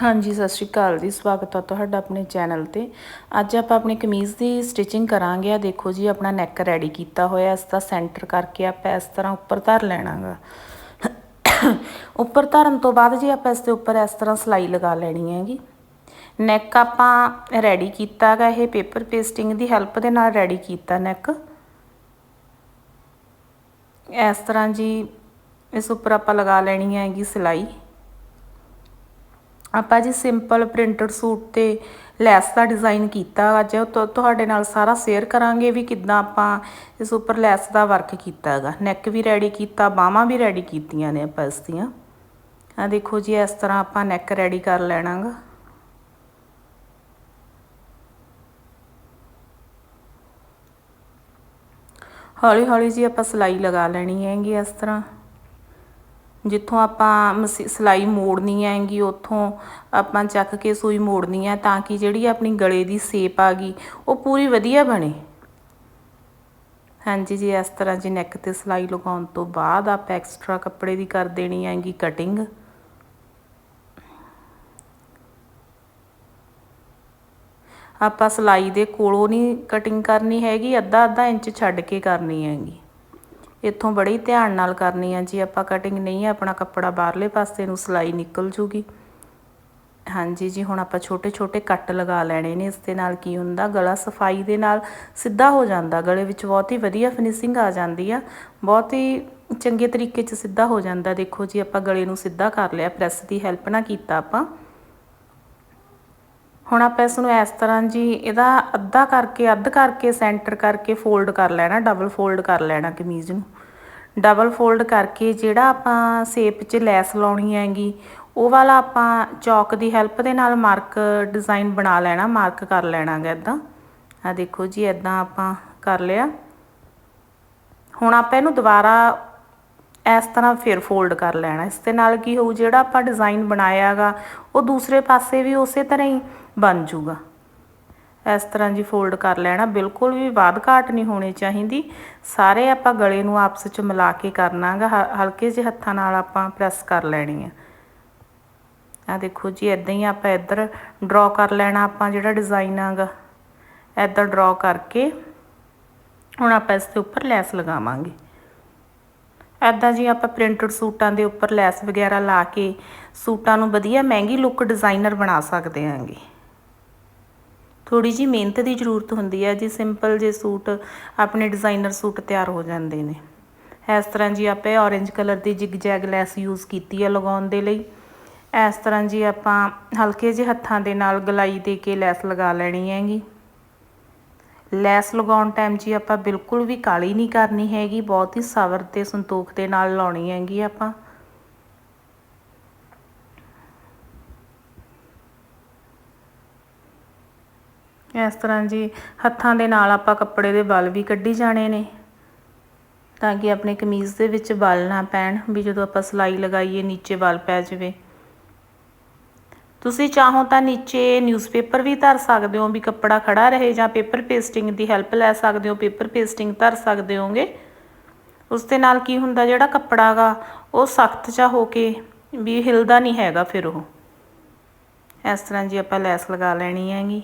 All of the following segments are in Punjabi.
ਹਾਂਜੀ, ਸਤਿ ਸ਼੍ਰੀ ਅਕਾਲ ਜੀ, ਸਵਾਗਤ ਹੈ ਤੁਹਾਡਾ ਆਪਣੇ ਚੈਨਲ ਤੇ। ਅੱਜ ਆਪਾਂ ਆਪਣੀ ਕਮੀਜ਼ ਦੀ ਸਟਿਚਿੰਗ ਕਰਾਂਗੇ। ਆ ਦੇਖੋ ਜੀ, ਆਪਣਾ ਨੈਕ ਰੈਡੀ ਕੀਤਾ ਹੋਇਆ। ਇਸ ਦਾ ਸੈਂਟਰ ਕਰਕੇ ਆਪਾਂ ਇਸ ਤਰ੍ਹਾਂ ਉੱਪਰ ਧਰ ਲੈਣਾਗਾ। ਉੱਪਰ ਧਰਨ ਤੋਂ ਬਾਅਦ ਜੀ ਆਪਾਂ ਇਸ ਦੇ ਉੱਪਰ ਇਸ ਤਰ੍ਹਾਂ ਸਲਾਈ ਲਗਾ ਲੈਣੀ ਹੈਗੀ। ਨੈਕ ਆਪਾਂ ਰੈਡੀ ਕੀਤਾਗਾ। ਇਹ ਪੇਪਰ ਪੇਸਟਿੰਗ ਦੀ ਹੈਲਪ ਦੇ ਨਾਲ ਰੈਡੀ ਕੀਤਾ ਨੈਕ ਇਸ ਤਰ੍ਹਾਂ ਜੀ, ਇਸ ਉੱਪਰ ਆਪਾਂ ਲਗਾ ਲੈਣੀ ਹੈਗੀ ਸਲਾਈ। ਆਪਾਂ ਜੀ ਸਿੰਪਲ ਪ੍ਰਿੰਟਡ ਸੂਟ ਤੇ ਲੈਸ ਦਾ ਡਿਜ਼ਾਈਨ ਕੀਤਾ ਅੱਜ ਤੁਹਾਡੇ ਨਾਲ ਸਾਰਾ ਸ਼ੇਅਰ ਕਰਾਂਗੇ ਵੀ ਕਿੱਦਾਂ ਆਪਾਂ ਇਸ ਉੱਪਰ ਲੈਸ ਦਾ ਵਰਕ ਕੀਤਾ ਹੈਗਾ। ਨੈਕ ਵੀ ਰੈਡੀ ਕੀਤਾ, ਬਾਹਾਂ ਵੀ ਰੈਡੀ ਕੀਤੀਆਂ ਨੇ ਆਪਾਂ ਇਸ ਦੀਆਂ। ਆ ਦੇਖੋ ਜੀ, ਇਸ ਤਰ੍ਹਾਂ ਆਪਾਂ ਨੈਕ ਰੈਡੀ ਕਰ ਲੈਣਾਗਾ। ਹੌਲੀ ਹੌਲੀ ਜੀ ਆਪਾਂ ਸਲਾਈ ਲਗਾ ਲੈਣੀ ਹੈਗੀ ਇਸ ਤਰ੍ਹਾਂ। ਜਿੱਥੋਂ ਆਪਾਂ ਮਸੀ, ਸਲਾਈ ਮੋੜਨੀ ਹੈਗੀ, ਉੱਥੋਂ ਆਪਾਂ ਚੱਕ ਕੇ ਸੂਈ ਮੋੜਨੀ ਹੈ ਤਾਂ ਕਿ ਜਿਹੜੀ ਆਪਣੀ ਗਲੇ ਦੀ ਸੇਪ ਆ ਗਈ, ਉਹ ਪੂਰੀ ਵਧੀਆ ਬਣੇ। ਹਾਂਜੀ ਜੀ, ਇਸ ਤਰ੍ਹਾਂ ਜੀ ਨੈਕ ਤੇ ਸਲਾਈ ਲਗਾਉਣ ਤੋਂ ਬਾਅਦ ਆਪਾਂ ਐਕਸਟਰਾ ਕੱਪੜੇ ਦੀ ਕਰ ਦੇਣੀ ਹੈਗੀ ਕਟਿੰਗ ਆਪਾਂ ਸਲਾਈ ਦੇ ਕੋਲੋਂ ਨਹੀਂ ਕਟਿੰਗ ਕਰਨੀ ਹੈਗੀ ਅੱਧਾ ਅੱਧਾ ਇੰਚ ਛੱਡ ਕੇ ਕਰਨੀ ਹੈਗੀ। ਇੱਥੋਂ ਬੜੀ ਧਿਆਨ ਨਾਲ ਕਰਨੀ ਆ ਜੀ, ਆਪਾਂ ਕਟਿੰਗ ਨਹੀਂ ਆਪਣਾ ਕੱਪੜਾ ਬਾਹਰਲੇ ਪਾਸੇ ਨੂੰ ਸਲਾਈ ਨਿਕਲ ਜੂਗੀ। ਹਾਂਜੀ ਜੀ, ਹੁਣ ਆਪਾਂ ਛੋਟੇ ਛੋਟੇ ਕੱਟ ਲਗਾ ਲੈਣੇ ਨੇ, ਇਸ ਦੇ ਨਾਲ ਕੀ ਹੁੰਦਾ, ਗਲਾ ਸਫ਼ਾਈ ਦੇ ਨਾਲ ਸਿੱਧਾ ਹੋ ਜਾਂਦਾ, ਗਲੇ ਵਿੱਚ ਬਹੁਤ ਹੀ ਵਧੀਆ ਫਿਨਿਸ਼ਿੰਗ ਆ ਜਾਂਦੀ ਆ, ਬਹੁਤ ਹੀ ਚੰਗੇ ਤਰੀਕੇ 'ਚ ਸਿੱਧਾ ਹੋ ਜਾਂਦਾ। ਦੇਖੋ ਜੀ, ਆਪਾਂ ਗਲੇ ਨੂੰ ਸਿੱਧਾ ਕਰ ਲਿਆ ਪ੍ਰੈਸ ਦੀ ਹੈਲਪ ਨਾਲ ਕੀਤਾ ਆਪਾਂ। ਹੁਣ ਆਪਾਂ ਇਸ ਨੂੰ ਇਸ ਤਰ੍ਹਾਂ ਜੀ ਇਹਦਾ ਅੱਧਾ ਕਰਕੇ, ਅੱਧ ਕਰਕੇ ਸੈਂਟਰ ਕਰਕੇ ਫੋਲਡ ਕਰ ਲੈਣਾ ਡਬਲ ਫੋਲਡ ਕਰ ਲੈਣਾ ਕਮੀਜ਼ ਨੂੰ। ਡਬਲ ਫੋਲਡ ਕਰਕੇ ਜਿਹੜਾ ਆਪਾਂ ਸ਼ੇਪ 'ਚ ਲੈਸ ਲਾਉਣੀ ਹੈਗੀ, ਉਹ ਵਾਲਾ ਆਪਾਂ ਚੌਕ ਦੀ ਹੈਲਪ ਦੇ ਨਾਲ ਮਾਰਕ ਡਿਜ਼ਾਈਨ ਬਣਾ ਲੈਣਾ ਮਾਰਕ ਕਰ ਲੈਣਾਗਾ ਇਦਾਂ ਆ ਦੇਖੋ ਜੀ ਇਦਾਂ ਆਪਾਂ ਕਰ ਲਿਆ। ਹੁਣ ਆਪਾਂ ਇਹਨੂੰ ਦੁਬਾਰਾ ਇਸ ਤਰ੍ਹਾਂ ਫਿਰ ਫੋਲਡ ਕਰ ਲੈਣਾ। ਇਸ ਦੇ ਨਾਲ ਕੀ ਹੋਊ, ਜਿਹੜਾ ਆਪਾਂ ਡਿਜ਼ਾਈਨ ਬਣਾਇਆਗਾ ਉਹ ਦੂਸਰੇ ਪਾਸੇ ਵੀ ਉਸੇ ਤਰ੍ਹਾਂ ਹੀ ਬਣ ਜੂਗਾ। ਇਸ ਤਰ੍ਹਾਂ ਜੀ ਫੋਲਡ ਕਰ ਲੈਣਾ, ਬਿਲਕੁਲ ਵੀ ਬਾਦ ਘਾਟ ਨਹੀਂ ਹੋਣੀ ਚਾਹੀਦੀ। ਸਾਰੇ ਆਪਾਂ ਗਲੇ ਨੂੰ ਆਪਸ ਵਿੱਚ ਮਿਲਾ ਕੇ ਕਰਨਾਗਾ ਹਲਕੇ ਜਿਹੇ ਹੱਥਾਂ ਨਾਲ ਆਪਾਂ ਪ੍ਰੈਸ ਕਰ ਲੈਣੀ ਆ। ਆ ਦੇਖੋ ਜੀ ਇਦਾਂ ਹੀ ਆਪਾਂ ਇੱਧਰ ਡਰਾ ਕਰ ਲੈਣਾ ਆਪਾਂ ਜਿਹੜਾ ਡਿਜ਼ਾਈਨ ਆਗਾ ਇੱਧਰ ਡਰਾ ਕਰਕੇ ਹੁਣ ਆਪਾਂ ਇਸ ਦੇ ਉੱਪਰ ਲੈਸ ਲਗਾਵਾਂਗੇ। ਐਦਾਂ ਜੀ ਆਪਾਂ ਪ੍ਰਿੰਟਡ ਸੂਟਾਂ ਦੇ ਉੱਪਰ ਲੈਸ ਵਗੈਰਾ ਲਾ ਕੇ ਸੂਟਾਂ ਨੂੰ ਵਧੀਆ ਮਹਿੰਗੀ ਲੁੱਕ ਡਿਜ਼ਾਈਨਰ ਬਣਾ ਸਕਦੇ ਆਂਗੇ। ਥੋੜੀ ਜੀ ਮਿਹਨਤ ਦੀ ਜ਼ਰੂਰਤ ਹੁੰਦੀ ਹੈ, ਜੀ ਸਿੰਪਲ ਜੇ ਸੂਟ ਆਪਣੇ ਡਿਜ਼ਾਈਨਰ ਸੂਟ ਤਿਆਰ ਹੋ ਜਾਂਦੇ ਨੇ। ਇਸ ਤਰ੍ਹਾਂ ਜੀ ਆਪੇ ਔਰੇਂਜ ਕਲਰ ਦੀ ਜਿਗ ਜੈਗ ਲੈਸ ਯੂਜ਼ ਕੀਤੀ ਹੈ ਲਗਾਉਣ ਦੇ ਲਈ। ਇਸ ਤਰ੍ਹਾਂ ਜੀ ਆਪਾਂ ਹਲਕੇ ਜਿਹੇ ਹੱਥਾਂ ਦੇ ਨਾਲ ਗਲਾਈ ਦੇ ਕੇ ਲੈਸ ਲਗਾ ਲੈਣੀ ਹੈਗੀ। ਲੈਸ ਲਗਾਉਣ ਟਾਈਮ ਜੀ ਆਪਾਂ ਬਿਲਕੁਲ ਵੀ ਕਾਲੀ ਨਹੀਂ ਕਰਨੀ ਹੈਗੀ, ਬਹੁਤ ਹੀ ਸਬਰ ਤੇ ਸੰਤੋਖ ਦੇ ਨਾਲ ਲਾਉਣੀ ਹੈਗੀ ਆਪਾਂ। ਇਸ ਤਰ੍ਹਾਂ ਜੀ ਹੱਥਾਂ ਦੇ ਨਾਲ ਆਪਾਂ ਕੱਪੜੇ ਦੇ ਬਲ ਵੀ ਕੱਢੀ ਜਾਣੇ ਨੇ ਤਾਂ ਕਿ ਆਪਣੇ ਕਮੀਜ਼ ਦੇ ਵਿੱਚ ਬਲ ਨਾ ਪੈਣ ਵੀ ਜਦੋਂ ਆਪਾਂ ਸਲਾਈ ਲਗਾਈਏ ਨੀਚੇ ਬਲ ਪੈ ਜਾਵੇ। ਤੁਸੀਂ ਚਾਹੋ ਤਾਂ ਨੀਚੇ ਨਿਊਜ਼ਪੇਪਰ ਵੀ ਧਰ ਸਕਦੇ ਹੋ ਵੀ ਕੱਪੜਾ ਖੜਾ ਰਹੇ ਜਾਂ ਪੇਪਰ ਪੇਸਟਿੰਗ ਦੀ ਹੈਲਪ ਲੈ ਸਕਦੇ ਹੋ ਪੇਪਰ ਪੇਸਟਿੰਗ ਧਰ ਸਕਦੇ ਹੋਗੇ। ਉਸ ਦੇ ਨਾਲ ਕੀ ਹੁੰਦਾ ਜਿਹੜਾ ਕੱਪੜਾਗਾ ਉਹ ਸਖਤ ਚਾ ਹੋ ਕੇ ਵੀ ਹਿਲਦਾ ਨਹੀਂ ਹੈਗਾ ਫਿਰ ਉਹ। ਇਸ ਤਰ੍ਹਾਂ ਜੀ ਆਪਾਂ ਲੈਸ ਲਗਾ ਲੈਣੀ ਹੈਗੀ।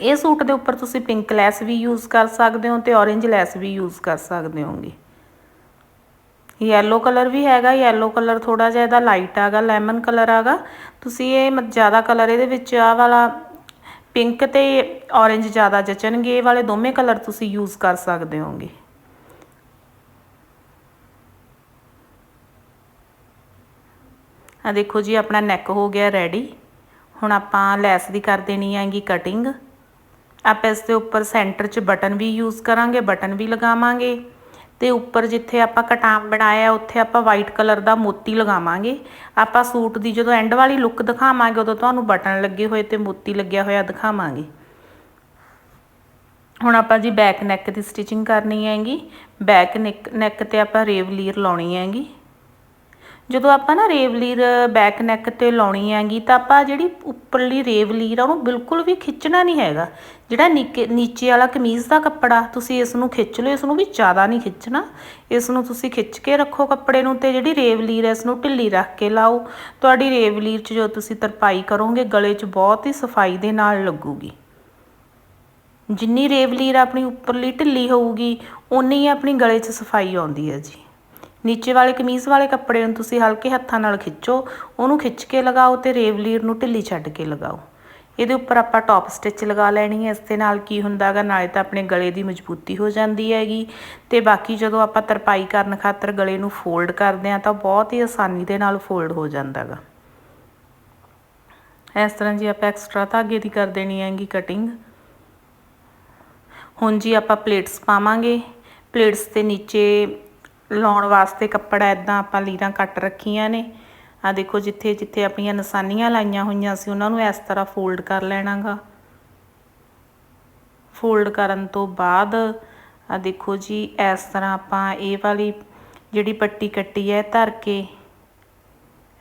ਇਹ ਸੂਟ ਦੇ ਉੱਪਰ ਤੁਸੀਂ ਪਿੰਕ ਲੈਸ ਵੀ ਯੂਜ਼ ਕਰ ਸਕਦੇ ਹੋ ਤੇ ਔਰੇਂਜ ਲੈਸ ਵੀ ਯੂਜ਼ ਕਰ ਸਕਦੇ ਹੋਗੇ। ਯੈਲੋ ਕਲਰ ਵੀ ਹੈਗਾ ਯੈਲੋ ਕਲਰ ਥੋੜਾ ਜਿਹਾ ਇਹਦਾ ਲਾਈਟ ਆਗਾ ਲੈਮਨ ਕਲਰ ਆਗਾ ਤੁਸੀਂ ਇਹ ਜ਼ਿਆਦਾ ਕਲਰ ਇਹਦੇ ਵਿੱਚ ਆ ਵਾਲਾ ਪਿੰਕ ਤੇ ਔਰੇਂਜ ਜ਼ਿਆਦਾ ਜਚਣਗੇ, ਇਹ ਵਾਲੇ ਦੋਵੇਂ ਕਲਰ ਤੁਸੀਂ ਯੂਜ਼ ਕਰ ਸਕਦੇ ਹੋਗੇ। ਆ ਦੇਖੋ ਜੀ, ਆਪਣਾ ਨੈਕ ਹੋ ਗਿਆ ਰੈਡੀ ਹੁਣ ਆਪਾਂ ਲੈਸ ਦੀ ਕਰ ਦੇਣੀ ਹੈਗੀ ਕਟਿੰਗ ਆਪਾਂ ਇਸ ਦੇ ਉੱਪਰ ਸੈਂਟਰ 'ਚ ਬਟਨ ਵੀ ਯੂਜ਼ ਕਰਾਂਗੇ ਬਟਨ ਵੀ ਲਗਾਵਾਂਗੇ। ਤੇ ਉੱਪਰ ਜਿੱਥੇ ਆਪਾਂ ਕਟਾਮ ਬਣਾਇਆ, ਉੱਥੇ ਆਪਾਂ ਵਾਈਟ ਕਲਰ ਦਾ ਮੋਤੀ ਲਗਾਵਾਂਗੇ। ਆਪਾਂ ਸੂਟ ਦੀ ਜਦੋਂ ਐਂਡ ਵਾਲੀ ਲੁੱਕ ਦਿਖਾਵਾਂਗੇ, ਉਦੋਂ ਤੁਹਾਨੂੰ ਬਟਨ ਲੱਗੇ ਹੋਏ ਤੇ ਮੋਤੀ ਲੱਗਿਆ ਹੋਇਆ ਦਿਖਾਵਾਂਗੇ। ਹੁਣ ਆਪਾਂ ਜੀ ਬੈਕ ਨੈਕ ਦੀ ਸਟਿਚਿੰਗ ਕਰਨੀ ਹੈਗੀ। ਬੈਕ ਨੈਕ ਤੇ ਆਪਾਂ ਰੇਵ ਲੀਰ ਲਾਉਣੀ ਹੈਗੀ। ਜਦੋਂ ਆਪਾਂ ਨਾ ਰੇਵਲੀਰ ਬੈਕ ਨੈਕ ਤੇ ਲਾਉਣੀ ਹੈਗੀ, ਤਾਂ ਆਪਾਂ ਜਿਹੜੀ ਉੱਪਰਲੀ ਰੇਵਲੀਰ ਆ, ਉਹਨੂੰ ਬਿਲਕੁਲ ਵੀ ਖਿੱਚਣਾ ਨਹੀਂ ਹੈਗਾ। ਜਿਹੜਾ ਨੀਕੇ, ਨੀਚੇ ਵਾਲਾ ਕਮੀਜ਼ ਦਾ ਕੱਪੜਾ, ਤੁਸੀਂ ਇਸ ਨੂੰ ਖਿੱਚ ਲਓ, ਇਸ ਨੂੰ ਵੀ ਜ਼ਿਆਦਾ ਨਹੀਂ ਖਿੱਚਣਾ। ਇਸ ਨੂੰ ਤੁਸੀਂ ਖਿੱਚ ਕੇ ਰੱਖੋ ਕੱਪੜੇ ਨੂੰ ਤੇ ਜਿਹੜੀ ਰੇਵਲੀਰ ਹੈ, ਇਸ ਨੂੰ ਢਿੱਲੀ ਰੱਖ ਕੇ ਲਾਓ। ਤੁਹਾਡੀ ਰੇਵਲੀਰ 'ਚ ਜੋ ਤੁਸੀਂ ਤਰਪਾਈ ਕਰੋਗੇ, ਗਲੇ 'ਚ ਬਹੁਤ ਹੀ ਸਫ਼ਾਈ ਦੇ ਨਾਲ ਲੱਗੂਗੀ। ਜਿੰਨੀ ਰੇਵਲੀਰ ਆਪਣੀ ਉੱਪਰਲੀ ਢਿੱਲੀ ਹੋਊਗੀ ਉਨੀ ਹੀ ਆਪਣੀ ਗਲੇ 'ਚ ਸਫ਼ਾਈ ਆਉਂਦੀ ਹੈ ਜੀ। ਨੀਚੇ ਵਾਲੇ ਕਮੀਜ਼ ਵਾਲੇ ਕੱਪੜੇ ਨੂੰ ਤੁਸੀਂ ਹਲਕੇ ਹੱਥਾਂ ਨਾਲ ਖਿੱਚੋ, ਉਹਨੂੰ ਖਿੱਚ ਕੇ ਲਗਾਓ ਤੇ ਰੇਵਲੀਰ ਨੂੰ ਢਿੱਲੀ ਛੱਡ ਕੇ ਲਗਾਓ। ਇਹਦੇ ਉੱਪਰ ਆਪਾਂ ਟੌਪ ਸਟਿਚ ਲਗਾ ਲੈਣੀ ਹੈ, ਇਸ ਦੇ ਨਾਲ ਕੀ ਹੁੰਦਾਗਾ, ਨਾਲੇ ਤਾਂ ਆਪਣੇ ਗਲੇ ਦੀ ਮਜ਼ਬੂਤੀ ਹੋ ਜਾਂਦੀ ਹੈਗੀ। ਤੇ ਬਾਕੀ ਜਦੋਂ ਆਪਾਂ ਤਰਪਾਈ ਕਰਨ ਖਾਤਰ ਗਲੇ ਨੂੰ ਫੋਲਡ ਕਰਦੇ ਆ ਤਾਂ ਬਹੁਤ ਹੀ ਆਸਾਨੀ ਦੇ ਨਾਲ ਫੋਲਡ ਹੋ ਜਾਂਦਾਗਾ। ਇਸ ਤਰ੍ਹਾਂ ਜੀ ਆਪਾਂ ਐਕਸਟਰਾ ਧਾਗੇ ਦੀ ਕਰ ਦੇਣੀ ਹੈਗੀ ਕਟਿੰਗ ਹੁਣ ਜੀ ਆਪਾਂ ਪਲੇਟਸ ਪਾਵਾਂਗੇ। ਪਲੇਟਸ ਦੇ ਨੀਚੇ ਲਾਉਣ ਵਾਸਤੇ ਕੱਪੜਾ ਇਦਾਂ ਆਪਾਂ ਲੀਰਾਂ ਕੱਟ ਰੱਖੀਆਂ ਨੇ। ਆ ਦੇਖੋ ਜਿੱਥੇ ਜਿੱਥੇ ਆਪਣੀਆਂ ਨਿਸ਼ਾਨੀਆਂ ਲਾਈਆਂ ਹੋਈਆਂ ਸੀ, ਉਹਨਾਂ ਨੂੰ ਇਸ ਤਰ੍ਹਾਂ ਫੋਲਡ ਕਰ ਲੈਣਾਗਾ। ਫੋਲਡ ਕਰਨ ਤੋਂ ਬਾਅਦ ਆ ਦੇਖੋ ਜੀ, ਇਸ ਤਰ੍ਹਾਂ ਆਪਾਂ ਇਹ ਵਾਲੀ ਜਿਹੜੀ ਪੱਟੀ ਕੱਟੀ ਹੈ ਧਰ ਕੇ,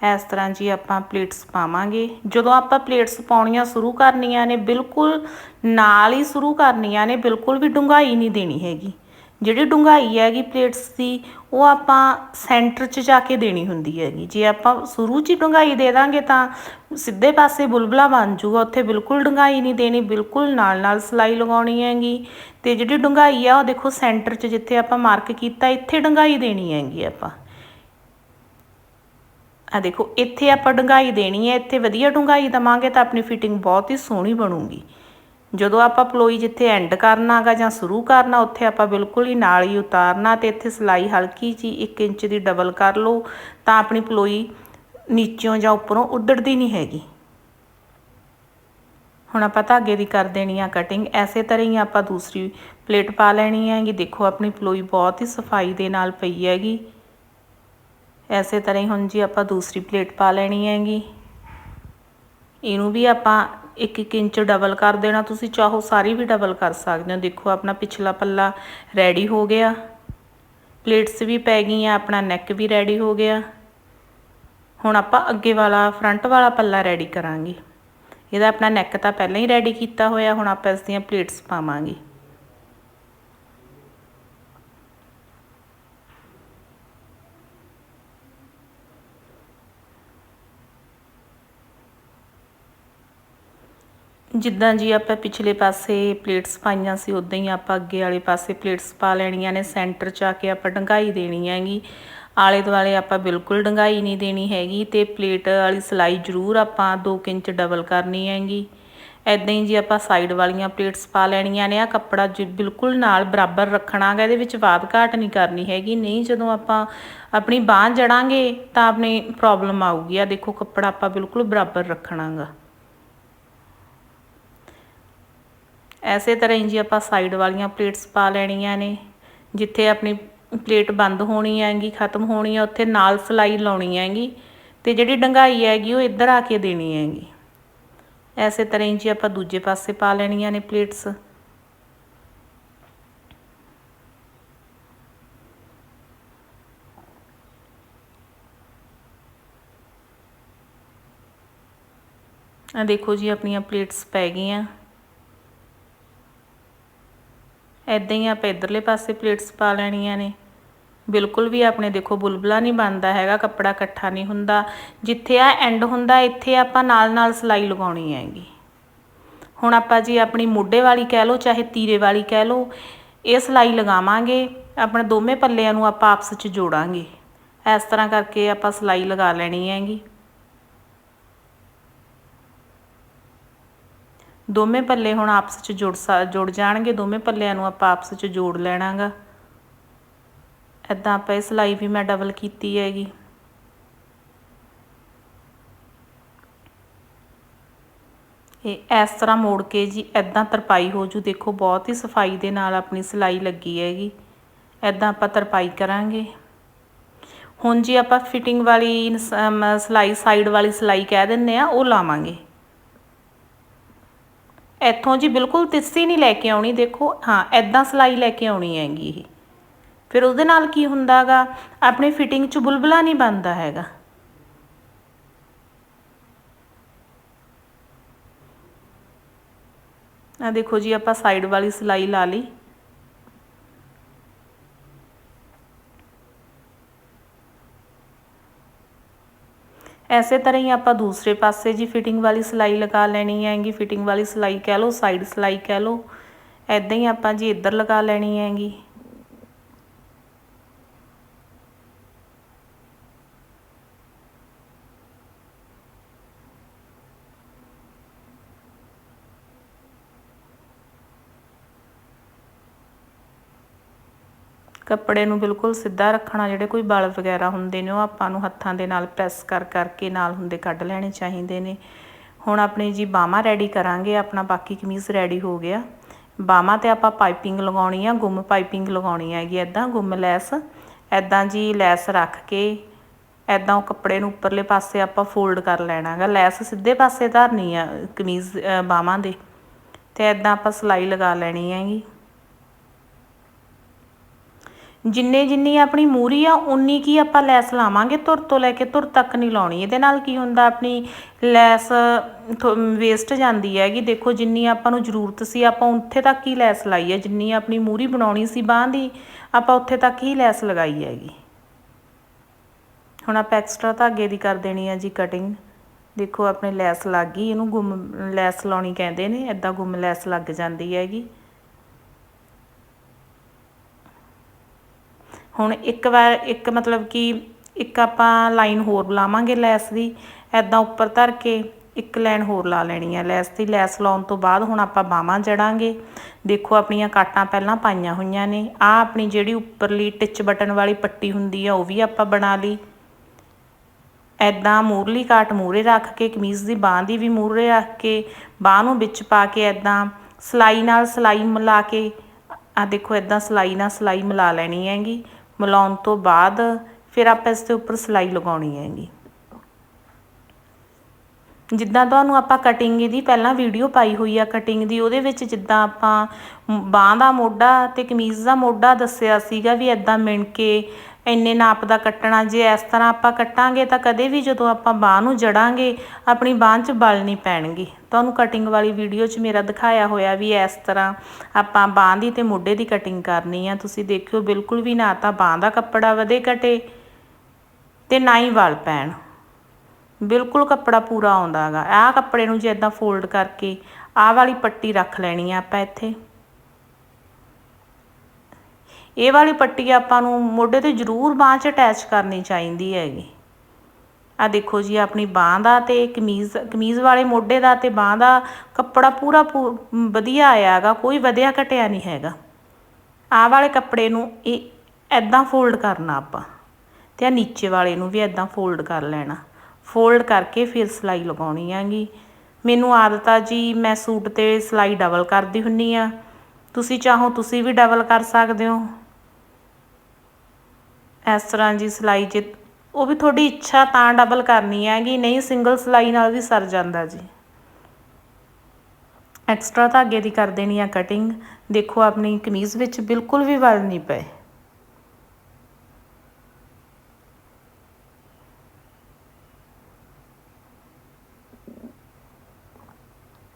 ਇਸ ਤਰ੍ਹਾਂ ਜੀ ਆਪਾਂ ਪਲੇਟਸ ਪਾਵਾਂਗੇ। ਜਦੋਂ ਆਪਾਂ ਪਲੇਟਸ ਪਾਉਣੀਆਂ ਸ਼ੁਰੂ ਕਰਨੀਆਂ ਨੇ, ਬਿਲਕੁਲ ਨਾਲ ਹੀ ਸ਼ੁਰੂ ਕਰਨੀਆਂ ਨੇ, ਬਿਲਕੁਲ ਵੀ ਡੂੰਘਾਈ ਨਹੀਂ ਦੇਣੀ ਹੈਗੀ। ਜਿਹੜੀ ਡੂੰਘਾਈ ਹੈਗੀ ਪਲੇਟਸ ਦੀ, ਉਹ ਆਪਾਂ ਸੈਂਟਰ 'ਚ ਜਾ ਕੇ ਦੇਣੀ ਹੁੰਦੀ ਹੈਗੀ। ਜੇ ਆਪਾਂ ਸ਼ੁਰੂ 'ਚ ਹੀ ਡੂੰਘਾਈ ਦੇ ਦਾਂਗੇ ਤਾਂ ਸਿੱਧੇ ਪਾਸੇ ਬੁਲਬੁਲਾ ਬਣ ਜੂਗਾ ਉੱਥੇ ਬਿਲਕੁਲ ਡੂੰਘਾਈ ਨਹੀਂ ਦੇਣੀ, ਬਿਲਕੁਲ ਨਾਲ ਨਾਲ ਸਿਲਾਈ ਲਗਾਉਣੀ ਹੈਗੀ। ਤੇ ਜਿਹੜੀ ਡੂੰਘਾਈ ਆ, ਉਹ ਦੇਖੋ ਸੈਂਟਰ 'ਚ ਜਿੱਥੇ ਆਪਾਂ ਮਾਰਕ ਕੀਤਾ, ਇੱਥੇ ਡੂੰਘਾਈ ਦੇਣੀ ਹੈਗੀ ਆਪਾਂ। ਆ ਦੇਖੋ, ਇੱਥੇ ਆਪਾਂ ਡੂੰਘਾਈ ਦੇਣੀ ਹੈ, ਇੱਥੇ ਵਧੀਆ ਡੂੰਘਾਈ ਦਵਾਂਗੇ ਤਾਂ ਆਪਣੀ ਫਿਟਿੰਗ ਬਹੁਤ ਹੀ ਸੋਹਣੀ ਬਣੂਗੀ। ਜਦੋਂ ਆਪਾਂ ਪਲੋਈ ਜਿੱਥੇ ਐਂਡ ਕਰਨਾਗਾ ਜਾਂ ਸ਼ੁਰੂ ਕਰਨਾ, ਉੱਥੇ ਆਪਾਂ ਬਿਲਕੁਲ ਹੀ ਨਾਲ ਹੀ ਉਤਾਰਨਾ ਤੇ ਇੱਥੇ ਸਿਲਾਈ ਹਲਕੀ ਜੀ 1 ਇੰਚ ਦੀ ਡਬਲ ਕਰ ਲਓ, ਤਾਂ ਆਪਣੀ ਪਲੋਈ ਨੀਚੋਂ ਜਾਂ ਉੱਪਰੋਂ ਉੱਡੜਦੀ ਨਹੀਂ ਹੈਗੀ। ਹੁਣ ਆਪਾਂ ਧਾਗੇ ਦੀ ਕਰ ਦੇਣੀ ਆ ਕਟਿੰਗ ਐਸੇ ਤਰ੍ਹਾਂ ਹੀ ਆਪਾਂ ਦੂਸਰੀ ਪਲੇਟ ਪਾ ਲੈਣੀ ਹੈਗੀ। ਦੇਖੋ, ਆਪਣੀ ਪਲੋਈ ਬਹੁਤ ਹੀ ਸਫ਼ਾਈ ਦੇ ਨਾਲ ਪਈ ਹੈਗੀ। ਐਸੇ ਤਰ੍ਹਾਂ ਹੀ ਹੁਣ ਜੀ ਆਪਾਂ ਦੂਸਰੀ ਪਲੇਟ ਪਾ ਲੈਣੀ ਹੈਗੀ। ਇਹਨੂੰ ਵੀ ਆਪਾਂ 1-1 ਇੰਚ ਡਬਲ ਕਰ ਦੇਣਾ। ਤੁਸੀਂ ਚਾਹੋ ਸਾਰੀ ਵੀ ਡਬਲ ਕਰ ਸਕਦੇ ਹੋ। ਦੇਖੋ, ਆਪਣਾ ਪਿਛਲਾ ਪੱਲਾ ਰੈਡੀ ਹੋ ਗਿਆ। ਪਲੇਟਸ ਵੀ ਪੈ ਗਈਆਂ, ਆਪਣਾ ਨੈਕ ਵੀ ਰੈਡੀ ਹੋ ਗਿਆ। ਹੁਣ ਆਪਾਂ ਅੱਗੇ ਵਾਲਾ ਫਰੰਟ ਵਾਲਾ ਪੱਲਾ ਰੈਡੀ ਕਰਾਂਗੇ। ਇਹਦਾ ਆਪਣਾ ਨੈਕ ਤਾਂ ਪਹਿਲਾਂ ਹੀ ਰੈਡੀ ਕੀਤਾ ਹੋਇਆ। ਹੁਣ ਆਪਾਂ ਇਸ ਦੀਆਂ ਪਲੇਟਸ ਪਾਵਾਂਗੇ। ਜਿੱਦਾਂ ਜੀ ਆਪਾਂ ਪਿਛਲੇ ਪਾਸੇ ਪਲੇਟਸ ਪਾਈਆਂ ਸੀ ਉਦਾਂ ਹੀ ਆਪਾਂ ਅੱਗੇ ਵਾਲੇ ਪਾਸੇ ਪਲੇਟਸ ਪਾ ਲੈਣੀਆਂ ਨੇ ਸੈਂਟਰ 'ਚ ਆ ਕੇ ਆਪਾਂ ਡੰਗਾਈ ਦੇਣੀ ਹੈਗੀ। ਆਲੇ ਦੁਆਲੇ ਆਪਾਂ ਬਿਲਕੁਲ ਡੰਗਾਈ ਨਹੀਂ ਦੇਣੀ ਹੈਗੀ ਤੇ ਪਲੇਟ ਵਾਲੀ ਸਲਾਈ ਜ਼ਰੂਰ ਆਪਾਂ 2 ਇੰਚ ਡਬਲ ਕਰਨੀ ਹੈਗੀ। ਐਦਾਂ ਹੀ ਜੀ ਆਪਾਂ ਸਾਈਡ ਵਾਲੀਆਂ ਪਲੇਟਸ ਪਾ ਲੈਣੀਆਂ ਨੇ ਆ ਕੱਪੜਾ ਜੀ ਬਿਲਕੁਲ ਨਾਲ ਬਰਾਬਰ ਰੱਖਣਾਗਾ, ਇਹਦੇ ਵਿੱਚ ਵਾਧ ਘਾਟ ਨਹੀਂ ਕਰਨੀ ਹੈਗੀ। ਨਹੀਂ ਜਦੋਂ ਆਪਾਂ ਆਪਣੀ ਬਾਹ ਜੜਾਂਗੇ ਤਾਂ ਆਪਣੀ ਪ੍ਰੋਬਲਮ ਆਊਗੀ। ਆ ਦੇਖੋ ਕੱਪੜਾ ਆਪਾਂ ਬਿਲਕੁਲ ਬਰਾਬਰ ਰੱਖਣਾਗਾ। ਐਸੇ ਤਰ੍ਹਾਂ ਹੀ ਜੀ ਆਪਾਂ ਸਾਈਡ ਵਾਲੀਆਂ ਪਲੇਟਸ ਪਾ ਲੈਣੀਆਂ ਨੇ, ਜਿੱਥੇ ਆਪਣੀ ਪਲੇਟ ਬੰਦ ਹੋਣੀ ਹੈਗੀ, ਖਤਮ ਹੋਣੀ ਹੈ ਉੱਥੇ ਨਾਲ ਸਲਾਈ ਲਾਉਣੀ ਹੈਗੀ ਤੇ ਜਿਹੜੀ ਡੰਗਾਈ ਹੈਗੀ ਉਹ ਇੱਧਰ ਆ ਕੇ ਦੇਣੀ ਹੈਗੀ। ਐਸੇ ਤਰ੍ਹਾਂ ਹੀ ਜੀ ਆਪਾਂ ਦੂਜੇ ਪਾਸੇ ਪਾ ਲੈਣੀਆਂ ਨੇ ਪਲੇਟਸ ਆ ਦੇਖੋ ਜੀ ਆਪਣੀਆਂ ਪਲੇਟਸ ਪੈ ਗਈਆਂ। ਐਦਾਂ ਹੀ ਆਪਾਂ ਇਧਰਲੇ ਪਾਸੇ ਪਲੇਟਸ ਪਾ ਲੈਣੀਆਂ ਨੇ। ਬਿਲਕੁਲ ਵੀ ਆਪਣੇ ਦੇਖੋ ਬੁਲਬੁਲਾ ਨਹੀਂ ਬਣਦਾ ਹੈਗਾ, ਕੱਪੜਾ ਇਕੱਠਾ ਨਹੀਂ ਹੁੰਦਾ। ਜਿੱਥੇ ਆ ਐਂਡ ਹੁੰਦਾ, ਇੱਥੇ ਆਪਾਂ ਨਾਲ ਨਾਲ ਸਲਾਈ ਲਗਾਉਣੀ ਹੈਗੀ। ਹੁਣ ਆਪਾਂ ਜੀ ਆਪਣੀ ਮੋਢੇ ਵਾਲੀ ਕਹਿ ਲਓ, ਚਾਹੇ ਤੀਰੇ ਵਾਲੀ ਕਹਿ ਲਓ, ਇਹ ਸਲਾਈ ਲਗਾਵਾਂਗੇ, ਆਪਣੇ ਦੋਵੇਂ ਪੱਲਿਆਂ ਨੂੰ ਆਪਾਂ ਆਪਸ ਵਿੱਚ ਜੋੜਾਂਗੇ। ਇਸ ਤਰ੍ਹਾਂ ਕਰਕੇ ਆਪਾਂ ਸਲਾਈ ਲਗਾ ਲੈਣੀ ਹੈਗੀ। ਦੋਵੇਂ ਪੱਲੇ ਹੁਣ ਆਪਸ ਵਿੱਚ ਜੁੜ ਜੁੜ ਜਾਣਗੇ, ਦੋਵੇਂ ਪੱਲਿਆਂ ਨੂੰ ਆਪਾਂ ਆਪਸ ਵਿੱਚ ਜੋੜ ਲੈਣਾਗਾ। ਇਦਾਂ ਆਪਾਂ ਇਹ ਸਲਾਈ ਵੀ ਮੈਂ ਡਬਲ ਕੀਤੀ ਹੈਗੀ। ਇਹ ਇਸ ਤਰ੍ਹਾਂ ਮੋੜ ਕੇ ਜੀ ਇਦਾਂ ਤਰਪਾਈ ਹੋ ਜੂ। ਦੇਖੋ, ਬਹੁਤ ਹੀ ਸਫ਼ਾਈ ਦੇ ਨਾਲ ਆਪਣੀ ਸਲਾਈ ਲੱਗੀ ਹੈਗੀ। ਇਦਾਂ ਆਪਾਂ ਤਰਪਾਈ ਕਰਾਂਗੇ। ਹੁਣ ਜੀ ਆਪਾਂ ਫਿਟਿੰਗ ਵਾਲੀ ਸਲਾਈ ਸਾਈਡ ਵਾਲੀ ਸਲਾਈ ਕਹਿ ਦਿੰਨੇ ਆ, ਉਹ ਲਾਵਾਂਗੇ। ਇੱਥੋਂ ਜੀ ਬਿਲਕੁਲ ਤਿੱਸੀ ਨਹੀਂ ਲੈ ਕੇ ਆਉਣੀ, ਦੇਖੋ, ਹਾਂ ਐਦਾਂ ਸਲਾਈ ਲੈ ਕੇ ਆਉਣੀ ਹੈਗੀ ਇਹ। ਫਿਰ ਉਹਦੇ ਨਾਲ ਕੀ ਹੁੰਦਾਗਾ? ਆਪਣੀ ਫਿਟਿੰਗ 'ਚ ਬੁਲਬੁਲਾ ਨਹੀਂ ਬਣਦਾ ਹੈਗਾ। ਆ ਦੇਖੋ ਜੀ, ਆਪਾਂ ਸਾਈਡ ਵਾਲੀ ਸਲਾਈ ਲਾ ਲਈ। ਐਸੇ ਤਰ੍ਹਾਂ ਹੀ ਆਪਾਂ ਦੂਸਰੇ ਪਾਸੇ ਜੀ ਫਿਟਿੰਗ ਵਾਲੀ ਸਿਲਾਈ ਲਗਾ ਲੈਣੀ ਹੈਗੀ ਫਿਟਿੰਗ ਵਾਲੀ ਸਿਲਾਈ ਕਹਿ ਲਓ ਸਾਈਡ ਸਿਲਾਈ ਕਹਿ ਲਓ ਐਦਾਂ ਹੀ ਆਪਾਂ ਜੀ ਇੱਧਰ ਲਗਾ ਲੈਣੀ ਹੈਗੀ। ਕੱਪੜੇ ਨੂੰ ਬਿਲਕੁਲ ਸਿੱਧਾ ਰੱਖਣਾ, ਜਿਹੜੇ ਕੋਈ ਬਲ ਵਗੈਰਾ ਹੁੰਦੇ ਨੇ, ਉਹ ਆਪਾਂ ਨੂੰ ਹੱਥਾਂ ਦੇ ਨਾਲ ਪ੍ਰੈਸ ਕਰ, ਕਰਕੇ ਨਾਲ ਹੁੰਦੇ ਕੱਢ ਲੈਣੇ ਚਾਹੀਦੇ ਨੇ। ਹੁਣ ਆਪਣੀ ਜੀ ਬਾਹਾਂ ਰੈਡੀ ਕਰਾਂਗੇ, ਆਪਣਾ ਬਾਕੀ ਕਮੀਜ਼ ਰੈਡੀ ਹੋ ਗਿਆ। ਬਾਹਾਂ ਤੇ ਆਪਾਂ ਪਾਈਪਿੰਗ ਲਗਾਉਣੀ ਆ, ਗੁੰਮ ਪਾਈਪਿੰਗ ਲਗਾਉਣੀ ਹੈਗੀ ਐਦਾਂ ਗੁੰਮ ਲੈਸ। ਐਦਾਂ ਜੀ ਲੈਸ ਰੱਖ ਕੇ ਐਦਾਂ ਉਹ ਕੱਪੜੇ ਨੂੰ ਉੱਪਰਲੇ ਪਾਸੇ ਆਪਾਂ ਫੋਲਡ ਕਰ ਲੈਣਾ ਹੈਗਾ ਲੈਸ ਸਿੱਧੇ ਪਾਸੇ ਧਰਨੀ ਆ ਕਮੀਜ਼ ਬਾਹਾਂ ਦੇ। ਤੇ ਐਦਾਂ ਆਪਾਂ ਸਲਾਈ ਲਗਾ ਲੈਣੀ ਹੈਗੀ। ਜਿੰਨੇ ਜਿੰਨੀ ਆਪਣੀ ਮੂਰੀ ਆ, ਉਨੀ ਕੀ ਆਪਾਂ ਲੈਸ ਲਾਵਾਂਗੇ ਧੁਰ ਤੋਂ ਲੈ ਕੇ ਧੁਰ ਤੱਕ ਨਹੀਂ ਲਾਉਣੀ। ਇਹਦੇ ਨਾਲ ਕੀ ਹੁੰਦਾ, ਆਪਣੀ ਲੈਸ ਵੇਸਟ ਜਾਂਦੀ ਹੈਗੀ। ਦੇਖੋ ਜਿੰਨੀ ਆਪਾਂ ਨੂੰ ਜ਼ਰੂਰਤ ਸੀ, ਆਪਾਂ ਉੱਥੇ ਤੱਕ ਹੀ ਲੈਸ ਲਾਈ ਹੈ। ਜਿੰਨੀ ਆਪਣੀ ਮੂਰੀ ਬਣਾਉਣੀ ਸੀ ਬਾਹ ਦੀ, ਆਪਾਂ ਉੱਥੇ ਤੱਕ ਹੀ ਲੈਸ ਲਗਾਈ ਹੈਗੀ। ਹੁਣ ਆਪਾਂ ਐਕਸਟਰਾ ਧਾਗੇ ਦੀ ਕਰ ਦੇਣੀ ਹੈ ਜੀ ਕਟਿੰਗ ਦੇਖੋ ਆਪਣੇ ਲੈਸ ਲੱਗ ਗਈ, ਇਹਨੂੰ ਗੁੰਮ, ਲੈਸ ਲਾਉਣੀ ਕਹਿੰਦੇ ਨੇ ਐਦਾਂ ਗੁੰਮ ਲੈਸ ਲੱਗ ਜਾਂਦੀ ਹੈਗੀ। ਹੁਣ ਇੱਕ ਵਾਰ, ਇੱਕ ਮਤਲਬ ਕਿ ਇੱਕ ਆਪਾਂ ਲਾਈਨ ਹੋਰ ਲਾਵਾਂਗੇ ਲੈਸ ਦੀ ਐਦਾਂ ਉੱਪਰ ਧਰ ਕੇ ਇੱਕ ਲਾਈਨ ਹੋਰ ਲਾ ਲੈਣੀ ਹੈ ਲੈਸ ਦੀ। ਲੈਸ ਲਾਉਣ ਤੋਂ ਬਾਅਦ ਹੁਣ ਆਪਾਂ ਬਾਹਾਂ ਜੜਾਂਗੇ। ਦੇਖੋ ਆਪਣੀਆਂ ਕਾਟਾਂ ਪਹਿਲਾਂ ਪਾਈਆਂ ਹੋਈਆਂ ਨੇ। ਆ ਆਪਣੀ ਜਿਹੜੀ ਉੱਪਰਲੀ ਟਿਚ ਬਟਨ ਵਾਲੀ ਪੱਟੀ ਹੁੰਦੀ ਆ, ਉਹ ਵੀ ਆਪਾਂ ਬਣਾ ਲਈ। ਐਦਾਂ ਮੂਰਲੀ ਕਾਟ ਮੂਰੇ ਰੱਖ ਕੇ, ਕਮੀਜ਼ ਦੀ ਬਾਹ ਦੀ ਵੀ ਮੂਰੇ ਰੱਖ ਕੇ, ਬਾਹ ਨੂੰ ਵਿੱਚ ਪਾ ਕੇ ਐਦਾਂ ਸਲਾਈ ਨਾਲ ਸਲਾਈ ਮਿਲਾ ਕੇ ਆ ਦੇਖੋ ਐਦਾਂ ਸਲਾਈ ਨਾਲ ਸਲਾਈ ਮਿਲਾ ਲੈਣੀ ਹੈਗੀ। ਮਿਲਾਉਣ ਤੋਂ ਬਾਅਦ ਫਿਰ ਆਪਾਂ ਇਸ ਦੇ ਉੱਪਰ ਸਲਾਈ ਲਗਾਉਣੀ ਹੈਗੀ। ਜਿੱਦਾਂ ਤੁਹਾਨੂੰ ਆਪਾਂ ਕਟਿੰਗ ਦੀ ਪਹਿਲਾਂ ਵੀਡੀਓ ਪਾਈ ਹੋਈ ਆ ਕਟਿੰਗ ਦੀ, ਉਹਦੇ ਵਿੱਚ ਜਿੱਦਾਂ ਆਪਾਂ ਬਾਹ ਦਾ ਮੋਢਾ ਤੇ ਕਮੀਜ਼ ਦਾ ਮੋਢਾ ਦੱਸਿਆ ਸੀਗਾ ਵੀ ਐਦਾਂ ਮਿਣ ਕੇ ਇੰਨੇ ਨਾਪ ਦਾ ਕੱਟਣਾ, ਜੇ ਇਸ ਤਰ੍ਹਾਂ ਆਪਾਂ ਕੱਟਾਂਗੇ ਤਾਂ ਕਦੇ ਵੀ ਜਦੋਂ ਆਪਾਂ ਬਾਹ ਨੂੰ ਜੜਾਂਗੇ, ਆਪਣੀ ਬਾਹ 'ਚ ਬਲ ਨਹੀਂ ਪੈਣਗੇ। ਤੁਹਾਨੂੰ ਕਟਿੰਗ ਵਾਲੀ ਵੀਡੀਓ 'ਚ ਮੇਰਾ ਦਿਖਾਇਆ ਹੋਇਆ ਵੀ ਇਸ ਤਰ੍ਹਾਂ ਆਪਾਂ ਬਾਹ ਦੀ ਤੇ ਮੋਢੇ ਦੀ ਕਟਿੰਗ ਕਰਨੀ ਆ। ਤੁਸੀਂ ਦੇਖਿਓ, ਬਿਲਕੁਲ ਵੀ ਨਾ ਤਾਂ ਬਾਹ ਦਾ ਕੱਪੜਾ ਵਧੇ ਘਟੇ ਤੇ ਨਾ ਹੀ ਵਲ ਪੈਣ। ਬਿਲਕੁਲ ਕੱਪੜਾ ਪੂਰਾ ਆਉਂਦਾ ਹੈਗਾ ਆਹ ਕੱਪੜੇ ਨੂੰ ਜੇ ਇਦਾਂ ਫੋਲਡ ਕਰਕੇ ਆਹ ਵਾਲੀ ਪੱਟੀ ਰੱਖ ਲੈਣੀ ਆ ਆਪਾਂ ਇੱਥੇ। ਇਹ ਵਾਲੀ ਪੱਟੀ ਆਪਾਂ ਨੂੰ ਮੋਢੇ ਤੇ ਜ਼ਰੂਰ ਬਾਹ 'ਚ ਅਟੈਚ ਕਰਨੀ ਚਾਹੀਦੀ ਹੈਗੀ। ਆ ਦੇਖੋ ਜੀ, ਆਪਣੀ ਬਾਹ ਦਾ ਤੇ ਕਮੀਜ਼ ਕਮੀਜ਼ ਵਾਲੇ ਮੋਢੇ ਦਾ ਤੇ ਬਾਹ ਦਾ ਕੱਪੜਾ ਪੂਰਾ ਵਧੀਆ ਆਇਆ ਹੈਗਾ ਕੋਈ ਵਧਿਆ ਘਟਿਆ ਨਹੀਂ ਹੈਗਾ। ਆਹ ਵਾਲੇ ਕੱਪੜੇ ਨੂੰ ਇਹ ਐਦਾਂ ਫੋਲਡ ਕਰਨਾ ਆਪਾਂ ਤੇ ਆ ਨੀਚੇ ਵਾਲੇ ਨੂੰ ਵੀ ਐਦਾਂ ਫੋਲਡ ਕਰ ਲੈਣਾ। ਫੋਲਡ ਕਰਕੇ ਫਿਰ ਸਲਾਈ ਲਗਾਉਣੀ ਹੈਗੀ। ਮੈਨੂੰ ਆਦਤ ਆ ਜੀ, ਮੈਂ ਸੂਟ ਤੇ ਸਲਾਈ ਡਬਲ ਕਰਦੀ ਹੁੰਨੀ ਆ। ਤੁਸੀਂ ਚਾਹੋ ਤੁਸੀਂ ਵੀ ਡਬਲ ਕਰ ਸਕਦੇ ਹੋ। ਇਸ ਤਰ੍ਹਾਂ ਜੀ ਸਿਲਾਈ ਜੇ ਉਹ ਵੀ ਤੁਹਾਡੀ ਇੱਛਾ ਤਾਂ ਡਬਲ ਕਰਨੀ ਹੈਗੀ ਨਹੀਂ ਸਿੰਗਲ ਸਿਲਾਈ ਨਾਲ ਵੀ ਸਰ ਜਾਂਦਾ ਜੀ। ਐਕਸਟਰਾ ਧਾਗੇ ਦੀ ਕਰ ਦੇਣੀ ਆ ਕਟਿੰਗ ਦੇਖੋ ਆਪਣੀ ਕਮੀਜ਼ ਵਿੱਚ ਬਿਲਕੁਲ ਵੀ ਵਲ ਨਹੀਂ ਪਏ।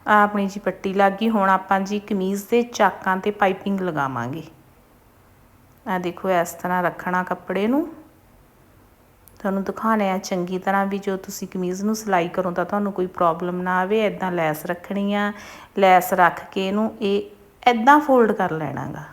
ਆ ਆਪਣੀ ਜੀ ਪੱਟੀ ਲੱਗ ਗਈ। ਹੁਣ ਆਪਾਂ ਜੀ ਕਮੀਜ਼ ਦੇ ਚਾਕਾਂ ਤੇ ਪਾਈਪਿੰਗ ਲਗਾਵਾਂਗੇ। ਆ ਦੇਖੋ ਇਸ ਤਰ੍ਹਾਂ ਰੱਖਣਾ ਕੱਪੜੇ ਨੂੰ। ਤੁਹਾਨੂੰ ਦਿਖਾਣੇ ਆ ਚੰਗੀ ਤਰ੍ਹਾਂ ਵੀ ਜੋ ਤੁਸੀਂ ਕਮੀਜ਼ ਨੂੰ ਸਿਲਾਈ ਕਰੋ ਤਾਂ ਤੁਹਾਨੂੰ ਕੋਈ ਪ੍ਰੋਬਲਮ ਨਾ ਆਵੇ ਐਦਾਂ ਲੈਸ ਰੱਖਣੀ ਆ। ਲੈਸ ਰੱਖ ਕੇ ਇਹਨੂੰ ਇਹ ਐਦਾਂ ਫੋਲਡ ਕਰ ਲੈਣਾਗਾ।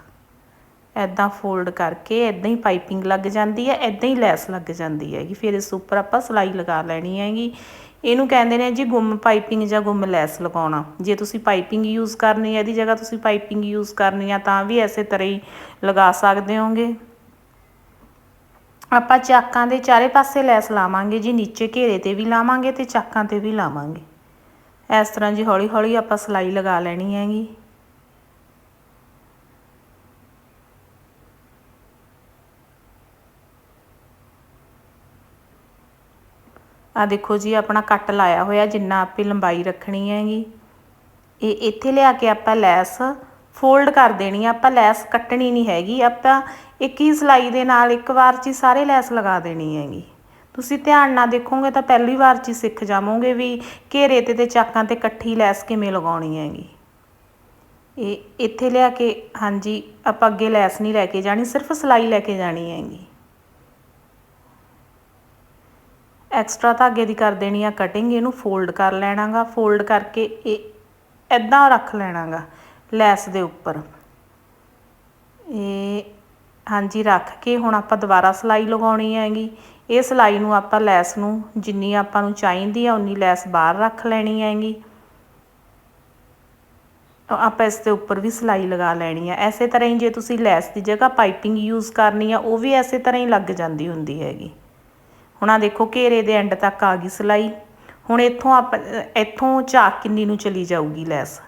ਐਦਾਂ ਫੋਲਡ ਕਰਕੇ ਐਦਾਂ ਹੀ ਪਾਈਪਿੰਗ ਲੱਗ ਜਾਂਦੀ ਹੈ ਐਦਾਂ ਹੀ ਲੈਸ ਲੱਗ ਜਾਂਦੀ ਹੈਗੀ। ਫਿਰ ਇਸ ਉੱਪਰ ਆਪਾਂ ਸਿਲਾਈ ਲਗਾ ਲੈਣੀ ਹੈਗੀ। ਇਹਨੂੰ ਕਹਿੰਦੇ ਨੇ ਜੀ ਗੁੰਮ ਪਾਈਪਿੰਗ ਜਾਂ ਗੁੰਮ ਲੈਸ ਲਗਾਉਣਾ। ਜੇ ਤੁਸੀਂ ਪਾਈਪਿੰਗ ਯੂਜ਼ ਕਰਨੀ ਹੈ, ਇਹਦੀ ਜਗ੍ਹਾ ਤੁਸੀਂ ਪਾਈਪਿੰਗ ਯੂਜ਼ ਕਰਨੀ ਆ, ਤਾਂ ਵੀ ਐਸੇ ਤਰ੍ਹਾਂ ਹੀ ਲਗਾ ਸਕਦੇ ਹੋਗੇ। ਆਪਾਂ ਚਾਕਾਂ ਦੇ ਚਾਰੇ ਪਾਸੇ ਲੈਸ ਲਾਵਾਂਗੇ ਜੀ, ਨੀਚੇ ਘੇਰੇ ਤੇ ਵੀ ਲਾਵਾਂਗੇ ਤੇ ਚਾਕਾਂ ਤੇ ਵੀ ਲਾਵਾਂਗੇ। ਇਸ ਤਰ੍ਹਾਂ ਜੀ ਹੌਲੀ ਹੌਲੀ ਆਪਾਂ ਸਲਾਈ ਲਗਾ ਲੈਣੀ ਹੈਗੀ। ਆ ਦੇਖੋ ਜੀ, ਆਪਣਾ ਕੱਟ ਲਾਇਆ ਹੋਇਆ, ਜਿੰਨਾ ਆਪੇ ਲੰਬਾਈ ਰੱਖਣੀ ਹੈਗੀ। ਇਹ ਇੱਥੇ ਲਿਆ ਕੇ ਆਪਾਂ ਲੈਸ ਫੋਲਡ ਕਰ ਦੇਣੀ ਆਪਾਂ ਲੈਸ ਕੱਟਣੀ ਨਹੀਂ ਹੈਗੀ। ਆਪਾਂ ਇੱਕ ਹੀ ਸਲਾਈ ਦੇ ਨਾਲ ਇੱਕ ਵਾਰ 'ਚ ਹੀ ਸਾਰੇ ਲੈਸ ਲਗਾ ਦੇਣੀ ਹੈਗੀ। ਤੁਸੀਂ ਧਿਆਨ ਨਾਲ ਦੇਖੋਗੇ ਤਾਂ ਪਹਿਲੀ ਵਾਰ 'ਚ ਹੀ ਸਿੱਖ ਜਾਵੋਗੇ ਵੀ ਘੇਰੇ ਤੇ ਤੇ ਚਾਕਾਂ ਤੇ ਇਕੱਠੀ ਲੈਸ ਕਿਵੇਂ ਲਗਾਉਣੀ ਹੈਗੀ। ਇਹ ਇੱਥੇ ਲਿਆ ਕੇ, ਹਾਂਜੀ, ਆਪਾਂ ਅੱਗੇ ਲੈਸ ਨਹੀਂ ਲੈ ਕੇ ਜਾਣੀ, ਸਿਰਫ ਸਲਾਈ ਲੈ ਕੇ ਜਾਣੀ ਹੈਗੀ। ਐਕਸਟਰਾ ਧਾਗੇ ਦੀ ਕਰ ਦੇਣੀ ਆ ਕਟਿੰਗ ਇਹਨੂੰ ਫੋਲਡ ਕਰ ਲੈਣਾਗਾ ਫੋਲਡ ਕਰਕੇ ਇਹ ਐਦਾਂ ਰੱਖ ਲੈਣਾਗਾ, ਲੈਸ ਦੇ ਉੱਪਰ। ਇਹ ਹਾਂਜੀ, ਰੱਖ ਕੇ ਹੁਣ ਆਪਾਂ ਦੁਬਾਰਾ ਸਲਾਈ ਲਗਾਉਣੀ ਹੈਗੀ। ਇਹ ਸਲਾਈ ਨੂੰ ਆਪਾਂ ਲੈਸ ਨੂੰ ਜਿੰਨੀ ਆਪਾਂ ਨੂੰ ਚਾਹੀਦੀ ਆ, ਉਨੀ ਲੈਸ ਬਾਹਰ ਰੱਖ ਲੈਣੀ ਹੈਗੀ। ਆਪਾਂ ਇਸ ਦੇ ਉੱਪਰ ਵੀ ਸਲਾਈ ਲਗਾ ਲੈਣੀ ਆ। ਐਸੇ ਤਰ੍ਹਾਂ ਹੀ ਜੇ ਤੁਸੀਂ ਲੈਸ ਦੀ ਜਗ੍ਹਾ ਪਾਈਪਿੰਗ ਯੂਜ਼ ਕਰਨੀ ਆ, ਉਹ ਵੀ ਐਸੇ ਤਰ੍ਹਾਂ ਹੀ ਲੱਗ ਜਾਂਦੀ ਹੁੰਦੀ ਹੈਗੀ। ਹੁਣ ਆ ਦੇਖੋ ਘੇਰੇ ਦੇ ਐਂਡ ਤੱਕ ਆ ਗਈ ਸਿਲਾਈ। ਹੁਣ ਇੱਥੋਂ ਆਪਾਂ, ਇੱਥੋਂ ਚਾਕ ਕਿੰਨੀ ਨੂੰ ਚਲੀ ਜਾਊਗੀ ਲੈਸ।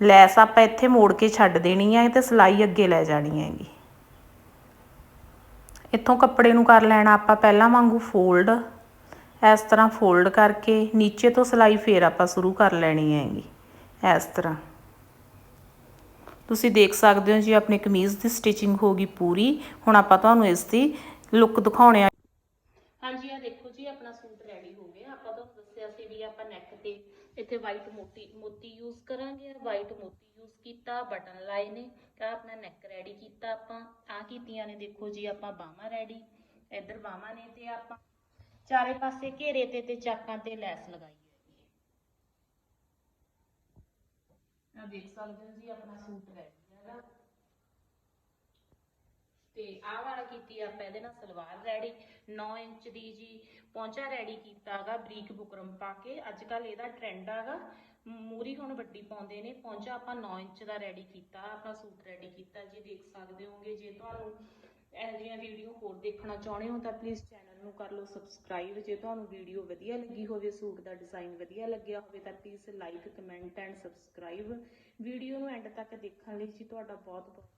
ਲੈਸ ਆਪਾਂ ਇੱਥੇ ਮੋੜ ਕੇ ਛੱਡ ਦੇਣੀ ਹੈ ਤੇ ਸਿਲਾਈ ਅੱਗੇ ਲੈ ਜਾਣੀ ਹੈਗੀ। ਇੱਥੋਂ ਕੱਪੜੇ ਨੂੰ ਕਰ ਲੈਣਾ ਆਪਾਂ ਪਹਿਲਾਂ ਵਾਂਗੂ ਫੋਲਡ ਇਸ ਤਰ੍ਹਾਂ ਫੋਲਡ ਕਰਕੇ ਨੀਚੇ ਤੋਂ ਸਿਲਾਈ ਫੇਰ ਆਪਾਂ ਸ਼ੁਰੂ ਕਰ ਲੈਣੀ ਹੈਗੀ, ਇਸ ਤਰ੍ਹਾਂ। ਤੁਸੀਂ ਦੇਖ ਸਕਦੇ ਹੋ ਜੀ, ਆਪਣੀ ਕਮੀਜ਼ ਦੀ ਸਟਿਚਿੰਗ ਹੋ ਗਈ ਪੂਰੀ। ਹੁਣ ਆਪਾਂ ਤੁਹਾਨੂੰ ਇਸ ਦੀ ਲੁੱਕ ਦਿਖਾਉਣੇ ਆ ਹਾਂਜੀ ਆ ਦੇਖੋ ਜੀ ਆਪਣਾ ਸੂਟ ਰੈਡੀ ਹੋ ਗਿਆ ਆਪਾਂ ਤੁਹਾਨੂੰ ਦੱਸਿਆ ਸੀ ਵੀ ਆਪਾਂ ਨੈਕ ਤੇ ਇੱਥੇ ਵਾਈਟ ਮੋਤੀ ਮੋਤੀ ਯੂਜ਼ ਕਰਾਂਗੇ ਵਾਈਟ ਮੋਤੀ ਯੂਜ਼ ਕੀਤਾ ਬਟਨ ਲਾਏ ਨੇ, ਤਾਂ ਆਪਣਾ ਨੈਕ ਰੈਡੀ ਕੀਤਾ ਆਪਾਂ। ਆ ਕੀਤੀਆਂ ਨੇ, ਦੇਖੋ ਜੀ, ਆਪਾਂ ਬਾਹਾਂ ਰੈਡੀ ਇੱਧਰ ਬਾਹਾਂ ਨੇ ਤੇ ਆਪਾਂ ਚਾਰੇ ਪਾਸੇ ਘੇਰੇ ਤੇ ਤੇ ਚਾਕਾਂ ਤੇ ਲੈਸ ਲਗਾਈ ਹੈਗੀ ਆ ਦੇਖ ਸਕਦੇ ਹੋ ਜੀ, ਆਪਣਾ ਸੂਟ ਰੈਡੀ ਹੈਗਾ। ਤੇ ਆਹ ਵਾਲਾ ਕੀਤੀ ਆਪਾਂ, ਇਹਦੇ ਨਾਲ ਸਲਵਾਰ ਰੈਡੀ 9 ਇੰਚ ਦੀ ਜੀ ਪੌਂਚਾ ਰੈਡੀ ਕੀਤਾ ਬਰੀਕ ਬੁਕਰਮ ਪਾ ਕੇ। ਅੱਜ ਕੱਲ ਇਹਦਾ ਟ੍ਰੈਂਡ ਹੈਗਾ ਮੂਰੀ ਹੁਣ ਵੱਡੀ ਪਾਉਂਦੇ ਨੇ, ਪੌਂਚਾ ਆਪਾਂ 9 ਇੰਚ ਦਾ ਰੈਡੀ ਕੀਤਾ, ਆਪਣਾ ਸੂਟ ਰੈਡੀ ਕੀਤਾ। ਜੀ ਦੇਖ ਸਕਦੇ ਹੋਗੇ, ਜੇ ਤੁਹਾਨੂੰ ਇਹੋ ਜਿਹੀਆਂ ਵੀਡੀਓ ਹੋਰ ਦੇਖਣਾ ਚਾਹੁੰਦੇ ਹੋ, ਤਾਂ ਪਲੀਜ਼ ਚੈਨਲ ਨੂੰ ਕਰ ਲਓ ਸਬਸਕ੍ਰਾਈਬ ਜੇ ਤੁਹਾਨੂੰ ਵੀਡੀਓ ਵਧੀਆ ਲੱਗੀ ਹੋਵੇ, ਸੂਟ ਦਾ ਡਿਜ਼ਾਈਨ ਵਧੀਆ ਲੱਗਿਆ ਹੋਵੇ, ਤਾਂ please like comment and subscribe video ਨੂੰ ਐਂਡ ਤੱਕ ਦੇਖਣ ਲਈ ਜੀ ਤੁਹਾਡਾ ਬਹੁਤ ਬਹੁਤ